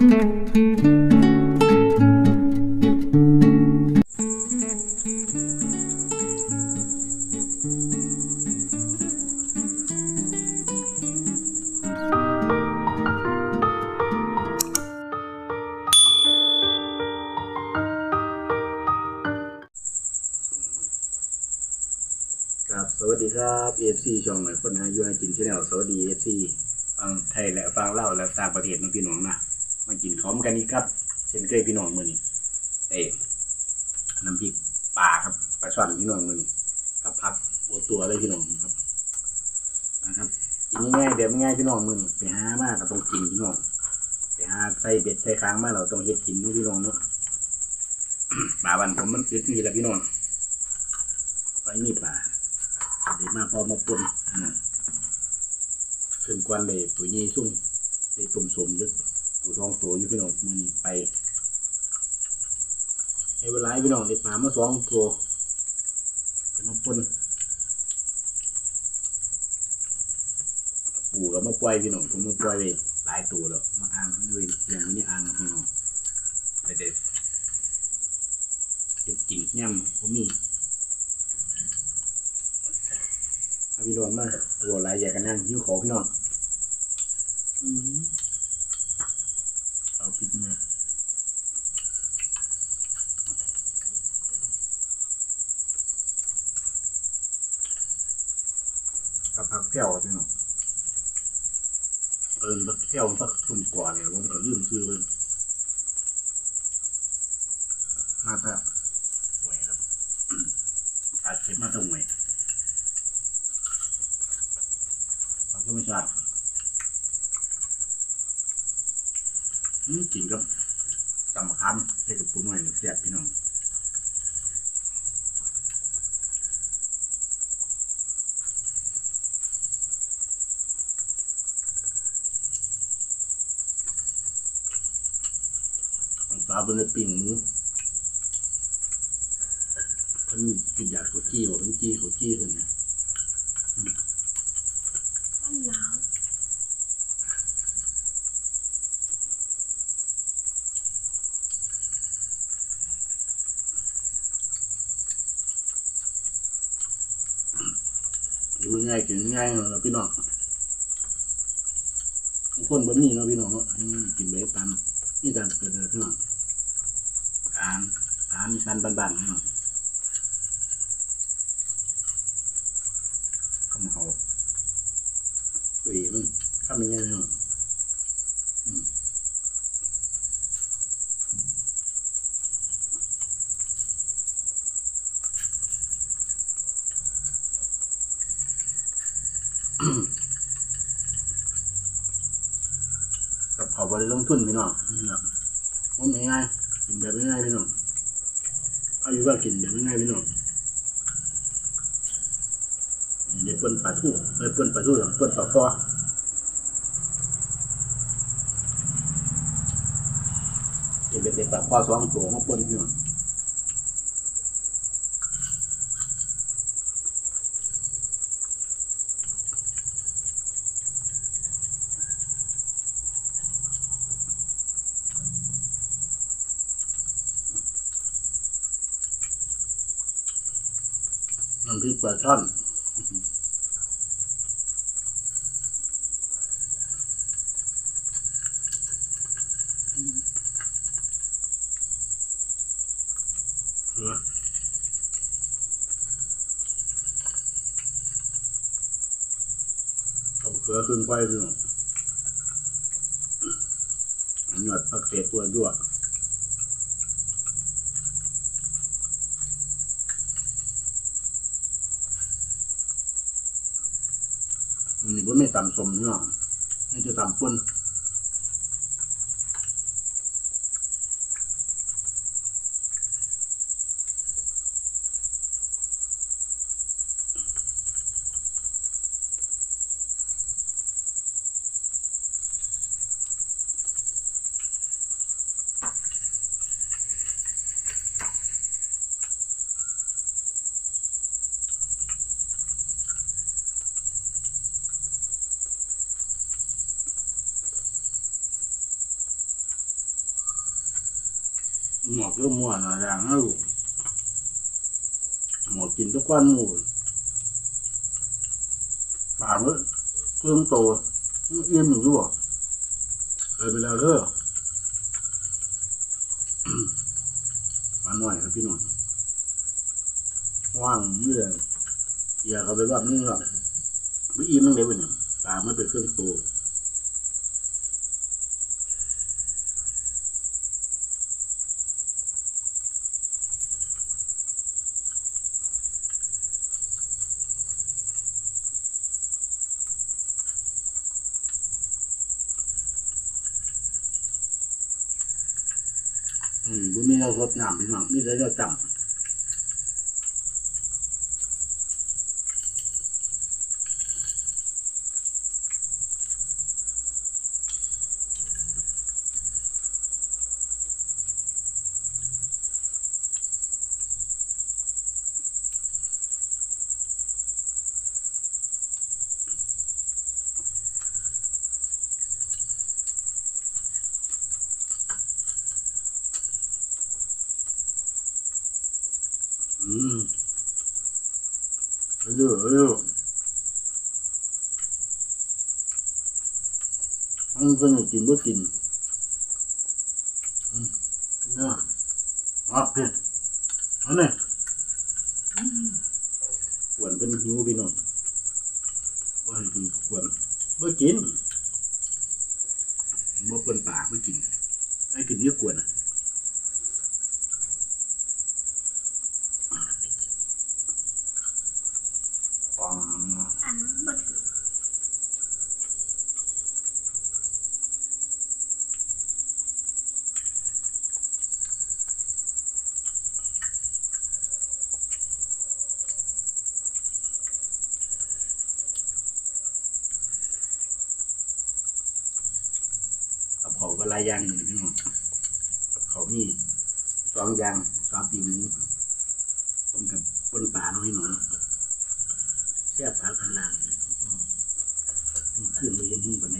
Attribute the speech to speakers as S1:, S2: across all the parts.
S1: ค ง่ายๆแบบง่ายพี่น้องมือนี้ไปหามากก็ต้องกินพี่น้องไปหาใส่เบ็ดใส่ค้างมาเราต้องเฮ็ดกินเนาะพี่น้องเนาะปลาวันผมมันอึดนี่แหละพี่น้องไฟมีปลาเดี๋ยวมาพอมาปนนะขึ้นกวนเลยตัวใหญ่สุ่มได้ตุ่มสมอยึดตัวทองตัวอยู่พี่น้องมือนี้ไปให้เวลาพี่น้องได้ปลามาสองตัวเดี๋ยวมาปนปูกับมาปล่ อยพี่น้องผมมาปล่อยไปหลายตัวแล้วมาอ่างด้วยอย่างนี้อ่างพี่น้องไปเด็ดเด็ดกินย่ำผมมีอาพี่น้องมาตัวหลายอยากกันนั่งยิ้วขอพี่น้องอืมเอาพริกมากับผักแก้วครับพี่น้องเออผักแก้วสักทุ่มกว่าเนี่ยผมก็ลืมซื้อเลยมาแต่หวยครับอาจเก็บมาแต่หวย เราก็ไม่ทราบอืม กินกับตำมะขามใส่กับปูหน่อยเสียบพี่น้องปลาเป็นปิ่งหมูเพิ่นกินยาเขาจี้บอกเพิ่นจี้เขาจี้ขึ้นนะ
S2: มันหนาว
S1: อยู่ง่ายๆเนาะพี่น้องคนบนนี้เนาะพี่น้องเนาะกินแบบตามนี่ตามเกิดเลยพี่น้องอ่านอ่านนิสันบ้านๆพี่น้องคำเขาตีมันคำยังไงพี่น้องอืมกับเขาบริลงทุนพี่น้องนี่แหละว่าไม่ง่ายกินแบบไม่ง่ายพี่น้องอายุว่ากินแบบไม่ง่ายพี่น้องเดี๋ยวเปิ้นปลาทู่เอ้ยเปิ้นปลาทู่หรอเปิ้นปลาฟอเดี๋ยวเป็นเด็กปลาฟอสองตัวมาเปิ้นพี่น้องน้ำพริกปลาช่อน เกลือเอาเกลือขึ้นไฟพี่น้องอันนี้ปักเศษตัวดด้วยอันนี้ก็ไม่ตำสมพี่น้องไม่จะตำป่น หมอกเรื่อมั่วหน่อยอย่างนะลูกหมอกกินทุกวันหมูปากเลยเครื่องโตเอี่ยมอยู่ด้วยเคยไปแล้วเด้อมาหน่อยครับพี่หน่อยว่างเมื่ออย่าเขาไปแบบนี้หรอกไม่อิ่มนั่งเด็กเนี่ยตาไม่เป็นเครื่องโต อืมบุญมีเราสดน้ำพี่น้องนี่ได้เราจำอืมเอาเยอะเอาเยอะมันสนุ กกินบ่กินอืมเนี่ยมาเผ็ดเอันนี้ขวนเป็นหิวพี่น้องบ่ให้กินขวนบ่กินบ่เปิ้นปากบ่กินไอ้กินเยอะกวนอะ ฟัง
S2: อันบ่ถือ
S1: กับเขาก็หลายอย่างอยู่พี่น้องกับเขามีสองอย่างสามปีหมูผมกั บบนป่าเน้องพี่น้องแซ่บปากข้างล่างนี่อืมขึ้นไปเห็นหุ่นปานไหนดิ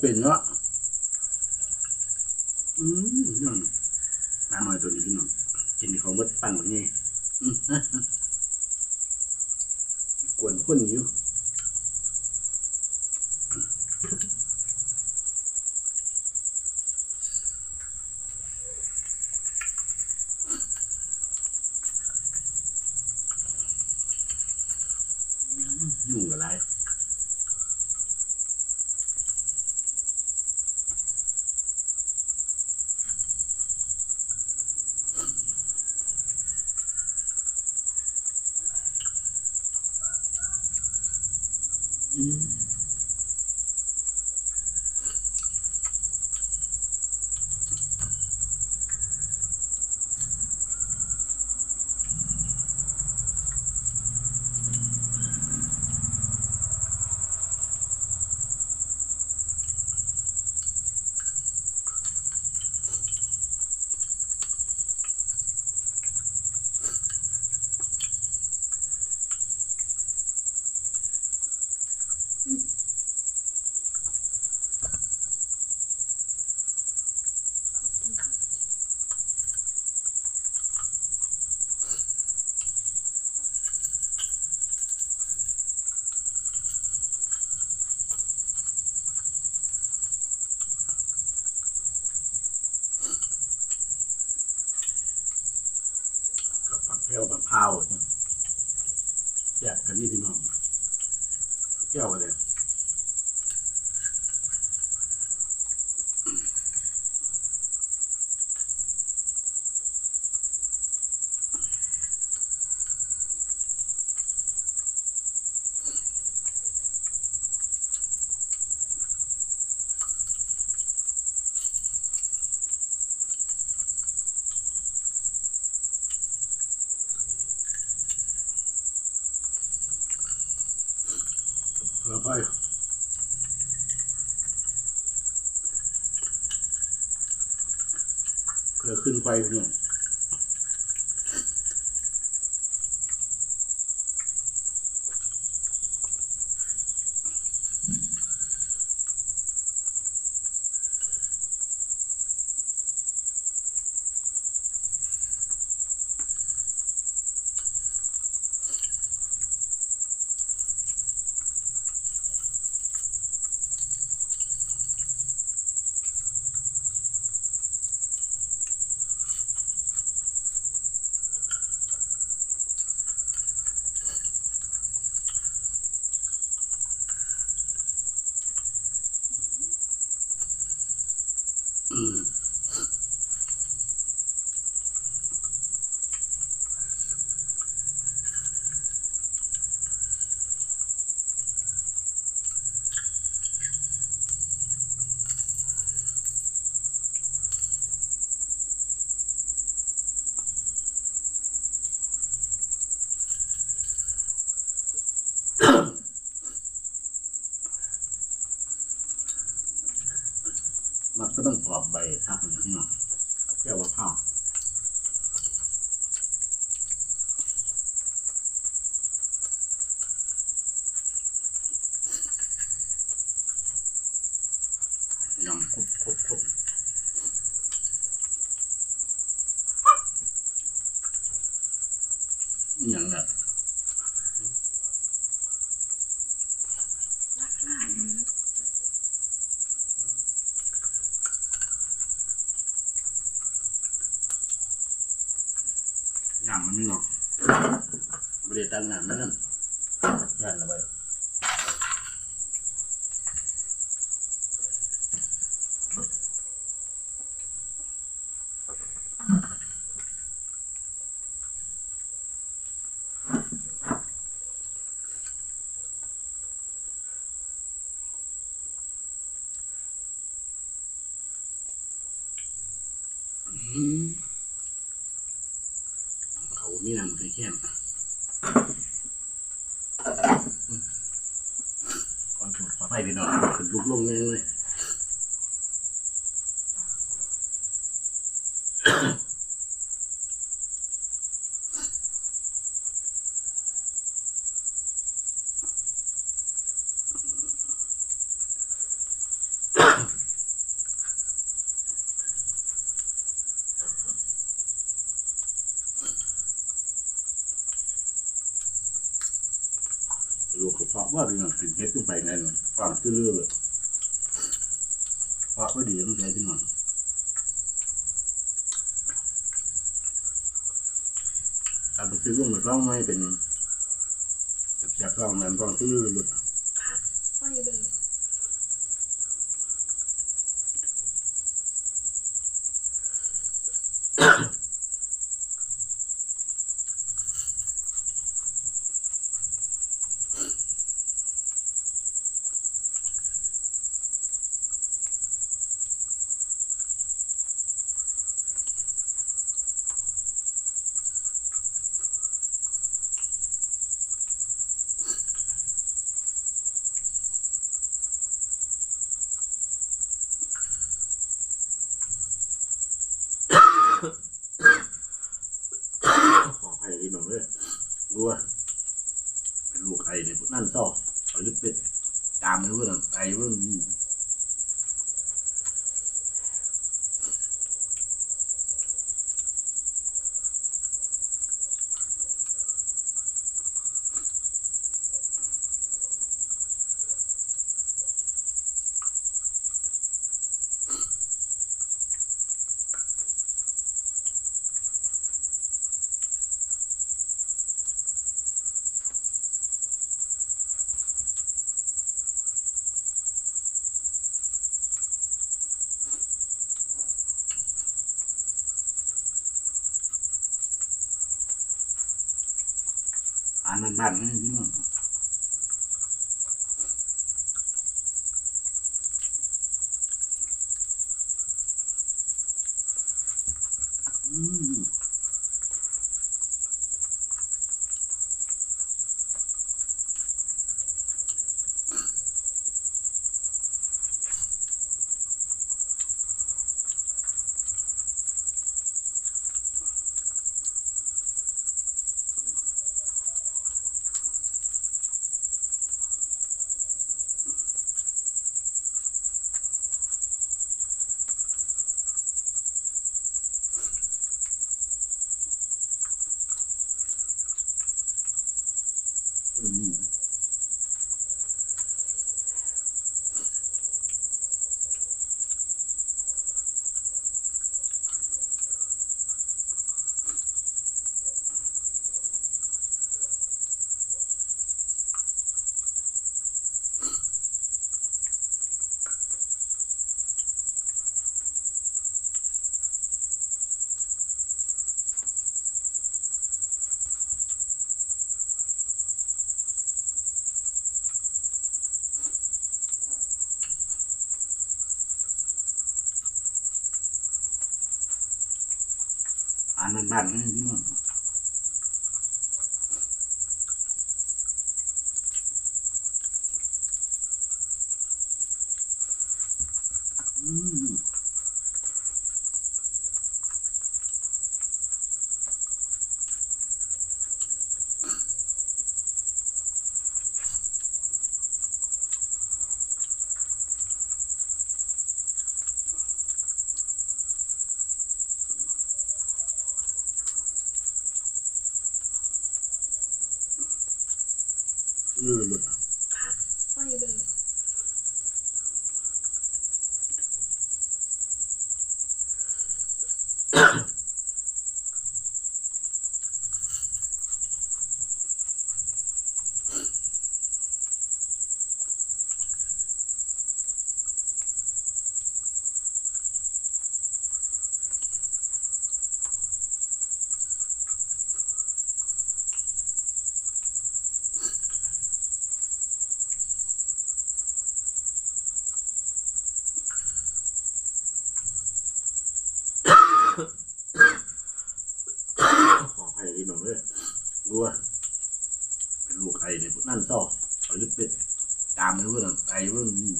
S1: เรียกว่าเป็นเนาะอืมนั่นมาหน่อยตัวนี้พี่น้องกินเขาเมดปั่นแบบนี้กวนคนอยู่ วแบบพร้าวเนี่ ยแจกกันนี่พี่น้องแก้วกันเลย แล้วไปเพื่อขึ้นไปพี่น้องอืม มันก็ต้องกรอบใบทักนี่พี่น้องเอาแก้วมะพร้าวยำครบครบครบอหย่างเนี้ย
S2: หลากหลาย
S1: น้ำมันไม่หรอกบริตั้งน้ำนั่นยันละไป อืมเขามีน้ำเคยแค่นก่อนถูกขอไปพี่น้องขึ้นลุกลงเลยเลยลูกเขาเพราะว่าพี่น้องติดเพชรขึ้นไปไงน่ะ คือเรื่อเลยเพราะว่าดีต้องใช้พี่น้องการไปซื้อร่วงไปร่องไม่เป็นจับๆร่องมันร่องตื้อหลุด
S2: ไฟเบอร์า
S1: มไม่รู้หรอกไอ้มันมี อ่านมันบ้านๆนี่พี่น้องอืม อืมอ่าน มันบ้านๆนี่พี่น้องอืม เออหลุด
S2: ผักไฟเบอร์
S1: ขอให้พี่น้องเลยู้ว่าเป็นลูกไอ้เนี่ยนั่นต่อเขาจะเป็นตามเลยว่าไอ้ว่ามี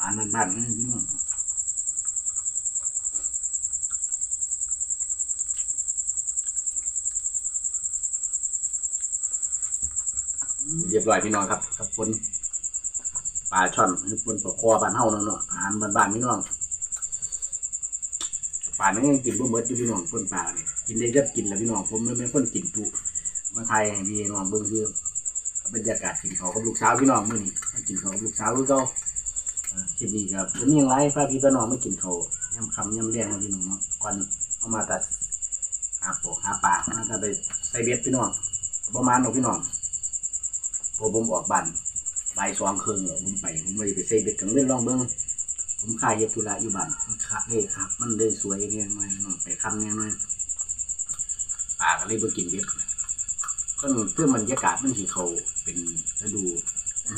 S1: อ่านมัน บ้านๆนี่พี่น้องเรียบร้อยพี่น้องครับกับปนปลาช่อนหรือปนปลาคอบ้านเฮาเนาะเนาะอาหารบ้านๆพี่น้องป่านนี้ยังกินบ่หมดอยู่พี่น้องปนปลาเนี่ยกินได้ก็กินแล้วพี่น้องผมไม่ไม่คนกินตุมาไทยให้พี่น้องเบิ่งคือบรรยากาศกินเขากับลูกสาวพี่น้องมื้อนี้กินเขากับลูกสาวคือเก่า คลิปนี้ครับจะมีอย่างไรป้าพี่ป้าน้องไม่กินเขาวยำคำยำเลี้ยงมาพี่น้องเนาะก่อนเอามาตัดหาปกหาปามาถ้าไปใส่เบ็ดพี่น้องประมาณน้องพี่น้องพอผมออกบ้านบ่ายสองครึ่งแล้วผมไปผมไม่ได้ไปใส่เบ็ดกังเล่นลองเบิ้งผมขายเฮ็ดธุระอยู่บ้านมันคักเลยครับ มันเลยสวยเนี่ยหน่อยพี่น้องไปคำเนี่ยหน่อยปาก็เลยบ่กินเบ็ดก็เพื่อบรรยากาศมันสิเขาเป็นฤดู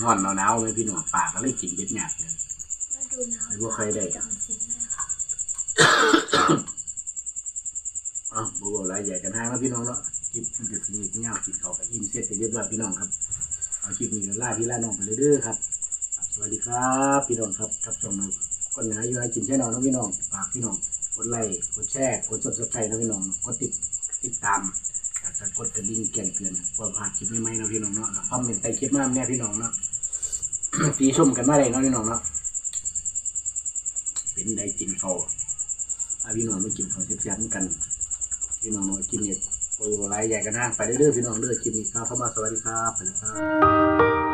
S1: ร้อนหนาวๆไหมพี่หน้องปาก็เลยกินเบ็ดยากเลย
S2: ฤดูหนาว
S1: ไม่ว่าใครได้
S2: จำสินเลยค่ะ
S1: อ้าวบ่บ่หลายใหญ่กันห้างแล้วพี่น้องเนาะคลิปมันก็สิเงากินเขาวกับอิ่มเสร็จไปเรียบร้อยพี่น้องครับ เอาคลิปนี้ก็ล่าพี่ล่าน้องไปเลยเด้อครับครับ สวัสดีครับพี่น้องครับครับชมคนหาอยู่หากินแช่นอนนะพี่น้องฝากพี่น้องกดไลค์กดแชร์กดซับสไครต์นะพี่น้องกดติดติดตามแล้วก็กดกระดิ่งแจ้งเตือนว่าผ่านคลิปใหม่ๆนะพี่น้องเนาะแล้วคอมเมนต์ใต้คลิปมาแน่พี่น้องเนาะตีชมกันมาเลยเนาะพี่น้องเนาะ เป็นได้กินเขาวอาพี่น้องมากินเขาวแซ่บๆกัน พี่น้องมากินเนี่ยโอ้ยไรใหญ่กันห้างไปเรื่อยๆพี่น้องเรื่อคลิปนี้ก้าวเข้ามาสวัสดีครับไปแล้วครับ